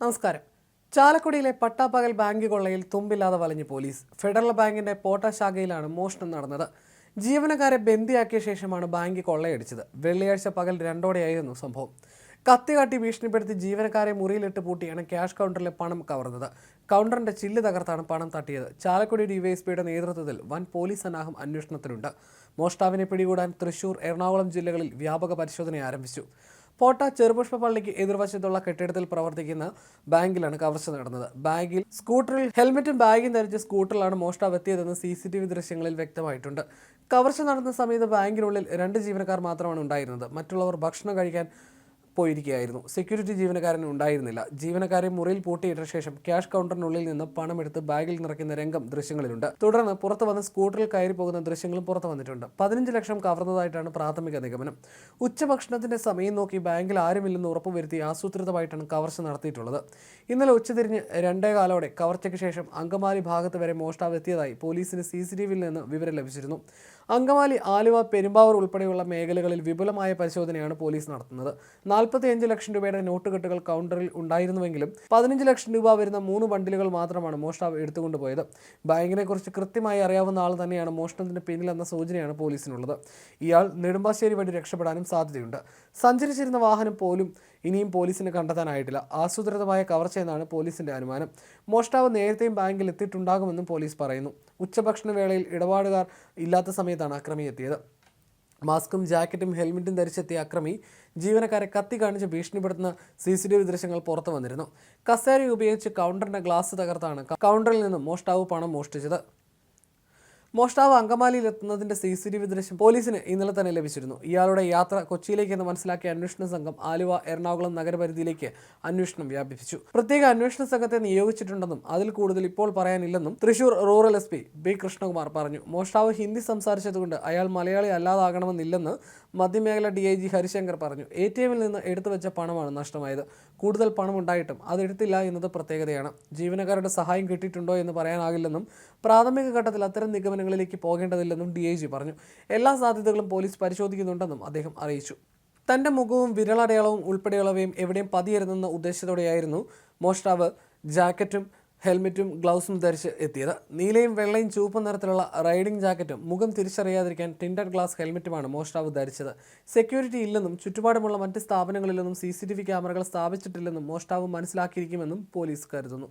നമസ്കാരം. ചാലക്കുടിയിലെ പട്ടാപ്പകൽ ബാങ്ക് കൊള്ളയിൽ തുമ്പില്ലാതെ വലഞ്ഞു പോലീസ്. ഫെഡറൽ ബാങ്കിന്റെ പോട്ട ശാഖയിലാണ് മോഷണം നടന്നത്. ജീവനക്കാരെ ബന്ദിയാക്കിയ ശേഷമാണ് ബാങ്ക് കൊള്ളയടിച്ചത്. വെള്ളിയാഴ്ച പകൽ രണ്ടോടെയായിരുന്നു സംഭവം. കത്തി കാട്ടി ഭീഷണിപ്പെടുത്തി ജീവനക്കാരെ മുറിയിലിട്ട് പൂട്ടിയാണ് ക്യാഷ് കൗണ്ടറിലെ പണം കവർന്നത്. കൗണ്ടറിന്റെ ചില്ല് തകർത്താണ് പണം തട്ടിയത്. ചാലക്കുടി ഡിവൈഎസ്പിയുടെ നേതൃത്വത്തിൽ വൻ പോലീസ് സന്നാഹം അന്വേഷണത്തിലുണ്ട്. മോഷ്ടാവിനെ പിടികൂടാൻ തൃശൂർ എറണാകുളം ജില്ലകളിൽ വ്യാപക പരിശോധന ആരംഭിച്ചു. പോട്ട ചെറുപുഷ്പ പള്ളിക്ക് എതിർവശത്തുള്ള കെട്ടിടത്തിൽ പ്രവർത്തിക്കുന്ന ബാങ്കിലാണ് കവർച്ച നടന്നത്. ബാങ്കിൽ സ്കൂട്ടറിൽ ഹെൽമെറ്റും ബാഗും ധരിച്ച് സ്കൂട്ടറിലാണ് മോഷ്ടാവ് എത്തിയതെന്ന് സി സി ടി വി ദൃശ്യങ്ങളിൽ വ്യക്തമായിട്ടുണ്ട്. കവർച്ച നടന്ന സമയത്ത് ബാങ്കിനുള്ളിൽ രണ്ട് ജീവനക്കാർ മാത്രമാണ് ഉണ്ടായിരുന്നത്. മറ്റുള്ളവർ ഭക്ഷണം കഴിക്കാൻ പോയിരിക്കുകയായിരുന്നു. സെക്യൂരിറ്റി ജീവനക്കാരൻ ഉണ്ടായിരുന്നില്ല. ജീവനക്കാരെ മുറിയിൽ പൂട്ടിയിട്ട ശേഷം ക്യാഷ് കൗണ്ടറിനുള്ളിൽ നിന്ന് പണമെടുത്ത് ബാഗിൽ നിറയ്ക്കുന്ന രംഗം ദൃശ്യങ്ങളിലുണ്ട്. തുടർന്ന് പുറത്തു വന്ന് സ്കൂട്ടറിൽ കയറി പോകുന്ന ദൃശ്യങ്ങളും പുറത്തു വന്നിട്ടുണ്ട്. പതിനഞ്ച് ലക്ഷം കവർന്നതായിട്ടാണ് പ്രാഥമിക നിഗമനം. ഉച്ചഭക്ഷണത്തിന്റെ സമയം നോക്കി ബാങ്കിൽ ആരുമില്ലെന്ന് ഉറപ്പുവരുത്തി ആസൂത്രിതമായിട്ടാണ് കവർച്ച നടത്തിയിട്ടുള്ളത്. ഇന്നലെ ഉച്ചതിരിഞ്ഞ് രണ്ടേ കാലോടെ കവർച്ചയ്ക്ക് ശേഷം അങ്കമാലി ഭാഗത്ത് വരെ മോഷ്ടാവ് എത്തിയതായി പോലീസിന് സി സി ടി വിയിൽ നിന്ന് വിവരം ലഭിച്ചിരുന്നു. അങ്കമാലി ആലുവ പെരുമ്പാവൂർ ഉൾപ്പെടെയുള്ള മേഖലകളിൽ വിപുലമായ പരിശോധനയാണ് പോലീസ് നടത്തുന്നത്. നാൽപ്പത്തിയഞ്ച് ലക്ഷം രൂപയുടെ നോട്ടുകെട്ടുകൾ കൗണ്ടറിൽ ഉണ്ടായിരുന്നുവെങ്കിലും പതിനഞ്ച് ലക്ഷം രൂപ വരുന്ന മൂന്ന് ബണ്ടിലുകൾ മാത്രമാണ് മോഷ്ടാവ് എടുത്തുകൊണ്ടുപോയത്. ബാങ്കിനെ കുറിച്ച് കൃത്യമായി അറിയാവുന്ന ആൾ തന്നെയാണ് മോഷണത്തിന് പിന്നിലെന്ന സൂചനയാണ് പോലീസിനുള്ളത്. ഇയാൾ നെടുമ്പാശ്ശേരി വഴി രക്ഷപ്പെടാനും സാധ്യതയുണ്ട്. സഞ്ചരിച്ചിരുന്ന വാഹനം പോലും ഇനിയും പോലീസിന് കണ്ടെത്താനായിട്ടില്ല. ആസൂത്രിതമായ കവർച്ചയെന്നാണ് പോലീസിന്റെ അനുമാനം. മോഷ്ടാവ് നേരത്തെയും ബാങ്കിൽ എത്തിയിട്ടുണ്ടാകുമെന്നും പോലീസ് പറയുന്നു. ഉച്ചഭക്ഷണ വേളയിൽ ഇടപാടുകാർ ഇല്ലാത്ത സമയത്താണ് അക്രമി എത്തിയത് മാസ്കും ജാക്കറ്റും ഹെൽമെറ്റും ധരിച്ചെത്തിയ അക്രമി ജീവനക്കാരെ കത്തി കാണിച്ച് ഭീഷണിപ്പെടുത്തുന്ന സി സി ടി വി ദൃശ്യങ്ങൾ പുറത്തു വന്നിരുന്നു കസേര ഉപയോഗിച്ച് കൗണ്ടറിന്റെ ഗ്ലാസ് തകർത്താണ്. കൗണ്ടറിൽ നിന്നും മോഷ്ടാവ് പണം മോഷ്ടിച്ചത്. മോഷ്ടാവ് അങ്കമാലിയിൽ എത്തുന്നതിന്റെ സി സി ടി വി ദൃശ്യം പോലീസിന് ഇന്നലെ തന്നെ ലഭിച്ചിരുന്നു. ഇയാളുടെ യാത്ര കൊച്ചിയിലേക്കെന്ന് മനസ്സിലാക്കിയ അന്വേഷണ സംഘം ആലുവ എറണാകുളം നഗരപരിധിയിലേക്ക് അന്വേഷണം വ്യാപിപ്പിച്ചു. പ്രത്യേക അന്വേഷണ സംഘത്തെ നിയോഗിച്ചിട്ടുണ്ടെന്നും അതിൽ കൂടുതൽ ഇപ്പോൾ പറയാനില്ലെന്നും Thrissur rural S P B Krishnakumar പറഞ്ഞു. മോഷ്ടാവ് ഹിന്ദി സംസാരിച്ചതുകൊണ്ട് അയാൾ മലയാളി അല്ലാതാകണമെന്നില്ലെന്ന് മധ്യമേഖല ഡി ഐ ജി ഹരിശങ്കർ പറഞ്ഞു എ ടി എമ്മിൽ നിന്ന് എടുത്തു വെച്ച പണമാണ് നഷ്ടമായത്. കൂടുതൽ പണം ഉണ്ടായിട്ടും അത് എടുത്തില്ല എന്നത് പ്രത്യേകതയാണ്. ജീവനക്കാരുടെ സഹായം കിട്ടിയിട്ടുണ്ടോ എന്ന് പറയാനാകില്ലെന്നും പ്രാഥമിക ഘട്ടത്തിൽ അത്തരം നിഗമനങ്ങളിലേക്ക് പോകേണ്ടതില്ലെന്നും ഡി ഐ ജി പറഞ്ഞു. എല്ലാ സാധ്യതകളും പോലീസ് പരിശോധിക്കുന്നുണ്ടെന്നും അദ്ദേഹം അറിയിച്ചു. തന്റെ മുഖവും വിരളടയാളവും ഉൾപ്പെടെയുള്ളവയും എവിടെയും പതിയരുതെന്ന ഉദ്ദേശത്തോടെയായിരുന്നു മോഷ്ടാവ് ജാക്കറ്റും ഹെൽമെറ്റും ഗ്ലൗസും ധരിച്ച് എത്തിയത്. നീലയും വെള്ളയും ചുവപ്പും നിറത്തിലുള്ള റൈഡിംഗ് ജാക്കറ്റും മുഖം തിരിച്ചറിയാതിരിക്കാൻ ടിൻഡർ ഗ്ലാസ് ഹെൽമെറ്റുമാണ് മോഷ്ടാവ് ധരിച്ചത്. സെക്യൂരിറ്റി ഇല്ലെന്നും ചുറ്റുപാടുമുള്ള മറ്റ് സ്ഥാപനങ്ങളിലൊന്നും സി സി ടി വി ക്യാമറകൾ സ്ഥാപിച്ചിട്ടില്ലെന്നും മോഷ്ടാവ് മനസ്സിലാക്കിയിരിക്കുമെന്നും പോലീസ് കരുതുന്നു.